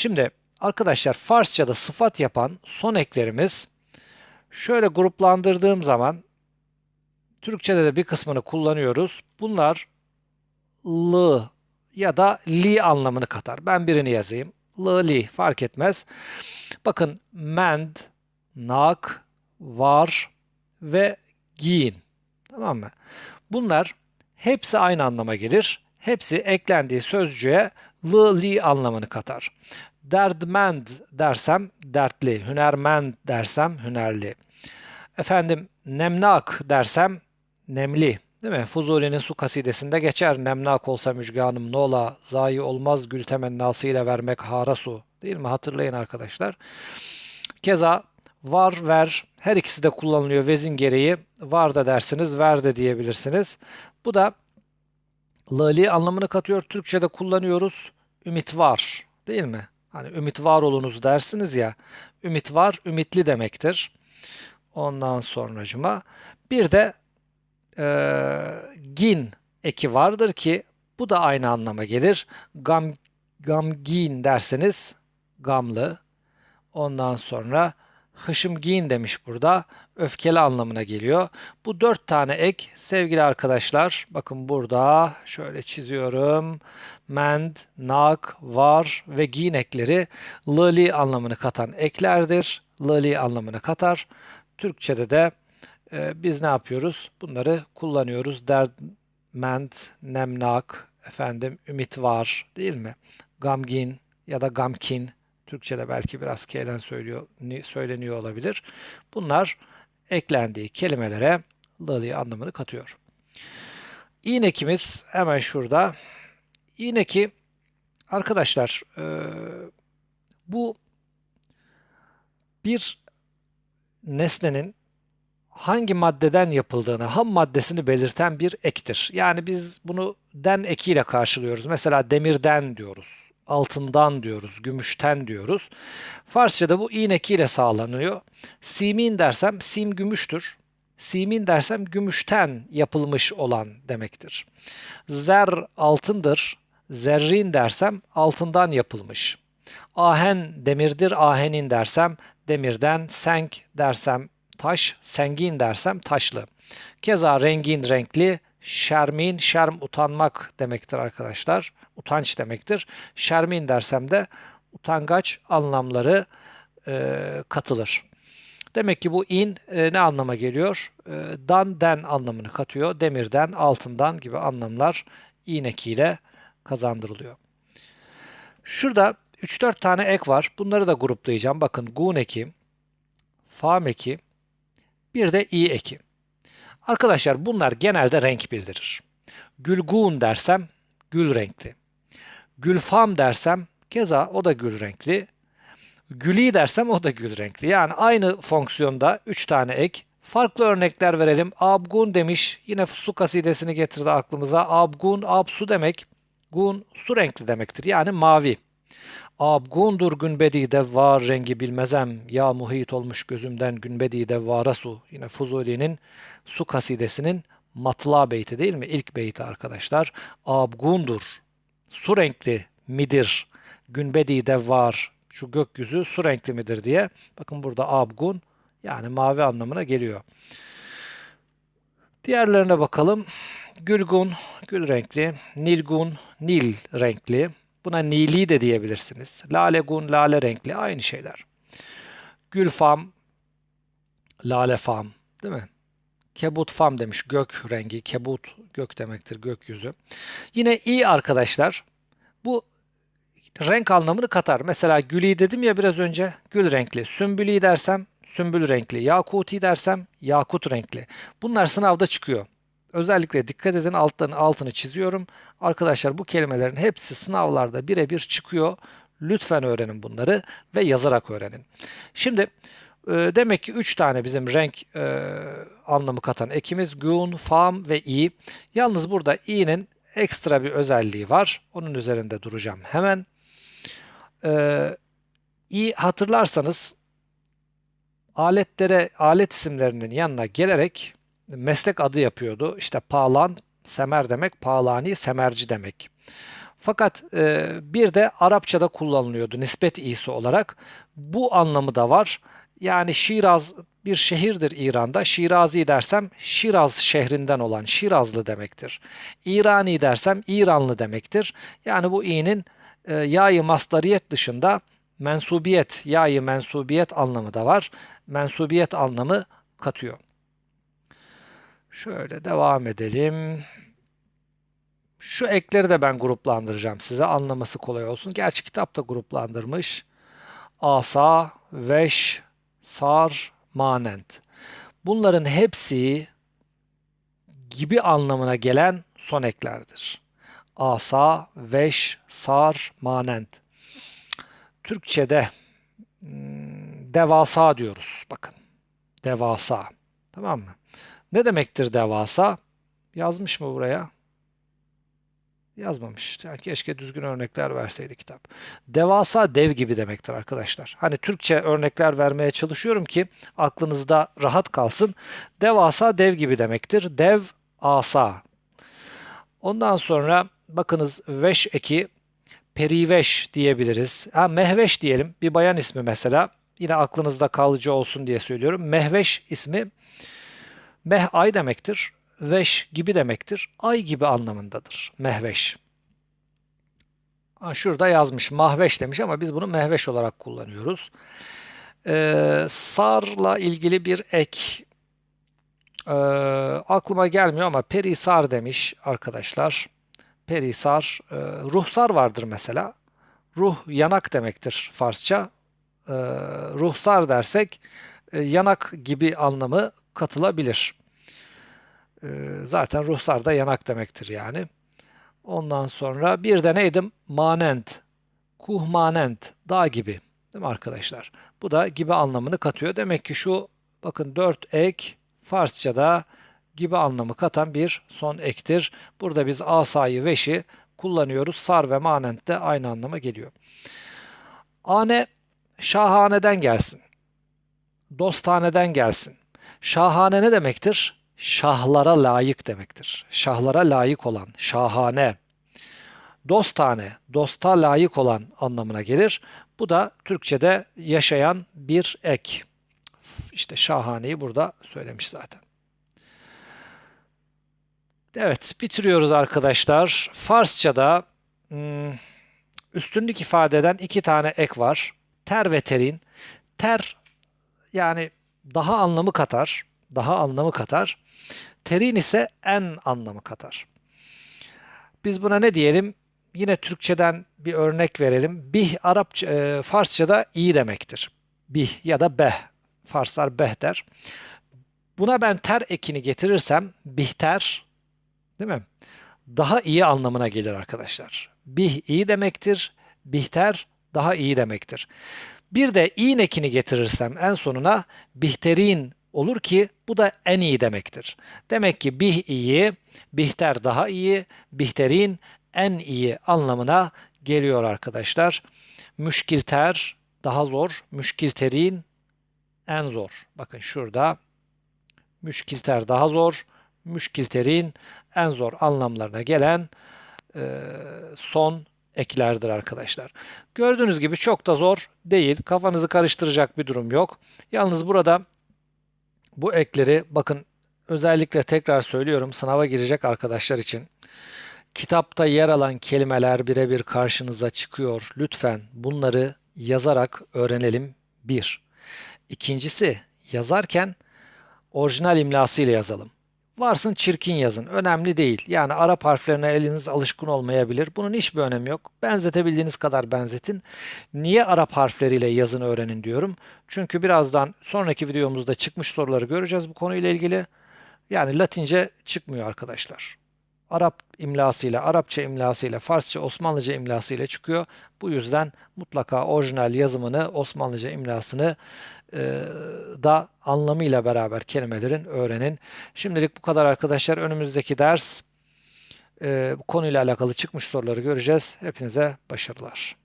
Şimdi arkadaşlar Farsçada sıfat yapan son eklerimiz şöyle gruplandırdığım zaman Türkçede de bir kısmını kullanıyoruz. Bunlar l ya da li anlamını katar. Ben birini yazayım. L, li fark etmez. Bakın mend, nak, var ve giyin. Tamam mı? Bunlar hepsi aynı anlama gelir. Hepsi eklendiği sözcüğe l, li anlamını katar. Derdmend dersem dertli, hünermend dersem hünerli. Efendim nemnak dersem nemli. Değil mi? Fuzuli'nin su kasidesinde geçer. Nemnak olsa müjganım nola, zayi olmaz gül temennası ile vermek hara su. Değil mi? Hatırlayın arkadaşlar. Keza var, ver her ikisi de kullanılıyor vezin gereği. Var da dersiniz, ver de diyebilirsiniz. Bu da lali anlamını katıyor. Türkçe'de kullanıyoruz. Ümit var. Değil mi? Hani ümit var olunuz dersiniz ya. Ümit var, ümitli demektir. Ondan sonracıma bir de e, gin eki vardır ki bu da aynı anlama gelir. Gam, gamgin derseniz gamlı. Ondan sonra hışımgin demiş burada. Öfkeli anlamına geliyor. Bu dört tane ek sevgili arkadaşlar. Bakın burada şöyle çiziyorum. Mend, nak, var ve gin ekleri lali anlamını katan eklerdir. Lali anlamını katar. Türkçede de e, biz ne yapıyoruz? Bunları kullanıyoruz. Derdmend, nemnak, efendim ümit var değil mi? Gamgin ya da gamkin. Türkçede belki biraz kelen söylüyor, söyleniyor olabilir. Bunlar eklendiği kelimelere lali anlamını katıyor. İğnekimiz hemen şurada. İğneki arkadaşlar e, bu bir nesnenin hangi maddeden yapıldığını, ham maddesini belirten bir ektir. Yani biz bunu den ekiyle karşılıyoruz. Mesela demirden diyoruz, altından diyoruz, gümüşten diyoruz. Farsçada bu in ekiyle sağlanıyor. Simin dersem sim gümüştür. Simin dersem gümüşten yapılmış olan demektir. Zer altındır. Zerrin dersem altından yapılmış. Ahen demirdir, ahenin dersem demirden, senk dersem taş, sengin dersem taşlı. Keza rengin renkli, şermin, şerm utanmak demektir arkadaşlar. Utanç demektir. Şermin dersem de utangaç anlamları e, katılır. Demek ki bu in e, ne anlama geliyor? E, dan, den anlamını katıyor. Demirden, altından gibi anlamlar in ekiyle kazandırılıyor. Şurada 3-4 tane ek var. Bunları da gruplayacağım. Bakın gun eki, fam eki, bir de i eki. Arkadaşlar bunlar genelde renk bildirir. Gülgun dersem gül renkli. Gülfam dersem keza o da gül renkli. Güli dersem o da gül renkli. Yani aynı fonksiyonda 3 tane ek. Farklı örnekler verelim. Abgun demiş. Yine su kasidesini getirdi aklımıza. Abgun, absu demek. Gun su renkli demektir. Yani mavi. Abgundur günbedi devvar rengi bilmezem. Ya muhit olmuş gözümden günbedi devvara su. Yine Fuzuli'nin su kasidesinin matla beyti değil mi? İlk beyti arkadaşlar. Abgundur. Su renkli midir? Günbedi devvar. Şu gökyüzü su renkli midir diye. Bakın burada abgun yani mavi anlamına geliyor. Diğerlerine bakalım. Gülgun, gül renkli. Nilgun, nil renkli. Buna nili de diyebilirsiniz. Lalegun, lale renkli aynı şeyler. Gülfam, lalefam değil mi? Kebut fam demiş gök rengi. Kebut gök demektir gökyüzü. Yine i arkadaşlar bu renk anlamını katar. Mesela gülü dedim ya biraz önce gül renkli. Sümbülü dersem sümbül renkli. Yakuti dersem yakut renkli. Bunlar sınavda çıkıyor. Özellikle dikkat edin altlarını altını çiziyorum. Arkadaşlar bu kelimelerin hepsi sınavlarda birebir çıkıyor. Lütfen öğrenin bunları ve yazarak öğrenin. Şimdi e, demek ki 3 tane bizim renk e, anlamı katan ekimiz gun, fam ve i. Yalnız burada i'nin ekstra bir özelliği var. Onun üzerinde duracağım hemen. E, i hatırlarsanız aletlere, alet isimlerinin yanına gelerek meslek adı yapıyordu. İşte Palan, Semer demek, Palani, Semerci demek. Fakat e, bir de Arapçada kullanılıyordu nispet iyisi olarak. Bu anlamı da var. Yani Şiraz bir şehirdir İran'da. Şirazi dersem Şiraz şehrinden olan Şirazlı demektir. İrani dersem İranlı demektir. Yani bu i'nin e, yayı mastariyet dışında mensubiyet, yayı mensubiyet anlamı da var. Mensubiyet anlamı katıyor. Şöyle devam edelim. Şu ekleri de ben gruplandıracağım size anlaması kolay olsun. Gerçi kitap da gruplandırmış. Asa, veş, sar, manent. Bunların hepsi gibi anlamına gelen son eklerdir. Asa, veş, sar, manent. Türkçe'de hmm, devasa diyoruz. Bakın. Devasa. Tamam mı? Ne demektir devasa? Yazmış mı buraya? Yazmamış. Yani keşke düzgün örnekler verseydi kitap. Devasa dev gibi demektir arkadaşlar. Hani Türkçe örnekler vermeye çalışıyorum ki aklınızda rahat kalsın. Devasa dev gibi demektir. Dev asa. Ondan sonra bakınız veş eki periveş diyebiliriz. Ha, mehveş diyelim. Bir bayan ismi mesela. Yine aklınızda kalıcı olsun diye söylüyorum. Mehveş ismi meh ay demektir veş gibi demektir. Ay gibi anlamındadır. Mehveş. Şurada yazmış mahveş demiş ama biz bunu mehveş olarak kullanıyoruz. Ee, sarla ilgili bir ek ee, aklıma gelmiyor ama perisar demiş arkadaşlar. Perisar, e, ruhsar vardır mesela. Ruh yanak demektir Farsça. Ee, ruhsar dersek e, yanak gibi anlamı katılabilir. Ee, zaten ruhsar da yanak demektir yani. Ondan sonra bir de neydim? Manent. Kuh manent. Dağ gibi. Değil mi arkadaşlar? Bu da gibi anlamını katıyor. Demek ki şu bakın dört ek Farsçada gibi anlamı katan bir son ektir. Burada biz asayı veşi kullanıyoruz. Sar ve manent de aynı anlama geliyor. Ane şahaneden gelsin. Dostaneden gelsin. Şahane ne demektir? şahlara layık demektir. Şahlara layık olan, şahane. Dostane, dosta layık olan anlamına gelir. Bu da Türkçe'de yaşayan bir ek. İşte şahaneyi burada söylemiş zaten. Evet, bitiriyoruz arkadaşlar. Farsça'da hmm, üstünlük ifade eden iki tane ek var. Ter ve terin. Ter yani daha anlamı katar. Daha anlamı katar. Terin ise en anlamı katar. Biz buna ne diyelim? Yine Türkçeden bir örnek verelim. Bih Arapça, e, Farsçada iyi demektir. Bih ya da beh. Farslar beh der. Buna ben ter ekini getirirsem bihter değil mi? Daha iyi anlamına gelir arkadaşlar. Bih iyi demektir. Bihter daha iyi demektir. Bir de in ekini getirirsem en sonuna bihterin olur ki bu da en iyi demektir. Demek ki bih iyi, bihter daha iyi, bihterin en iyi anlamına geliyor arkadaşlar. Müşkilter daha zor, müşkilterin en zor. Bakın şurada müşkilter daha zor, müşkilterin en zor anlamlarına gelen e, son eklerdir arkadaşlar. Gördüğünüz gibi çok da zor değil. Kafanızı karıştıracak bir durum yok. Yalnız burada bu ekleri bakın özellikle tekrar söylüyorum sınava girecek arkadaşlar için. Kitapta yer alan kelimeler birebir karşınıza çıkıyor. Lütfen bunları yazarak öğrenelim. Bir. İkincisi yazarken orijinal imlası ile yazalım. Varsın çirkin yazın. Önemli değil. Yani Arap harflerine eliniz alışkın olmayabilir. Bunun hiçbir önemi yok. Benzetebildiğiniz kadar benzetin. Niye Arap harfleriyle yazın öğrenin diyorum. Çünkü birazdan sonraki videomuzda çıkmış soruları göreceğiz bu konuyla ilgili. Yani Latince çıkmıyor arkadaşlar. Arap imlasıyla, Arapça imlasıyla, Farsça, Osmanlıca imlasıyla çıkıyor. Bu yüzden mutlaka orijinal yazımını, Osmanlıca imlasını e, da anlamıyla beraber kelimelerin öğrenin. Şimdilik bu kadar arkadaşlar. Önümüzdeki ders e, konuyla alakalı çıkmış soruları göreceğiz. Hepinize başarılar.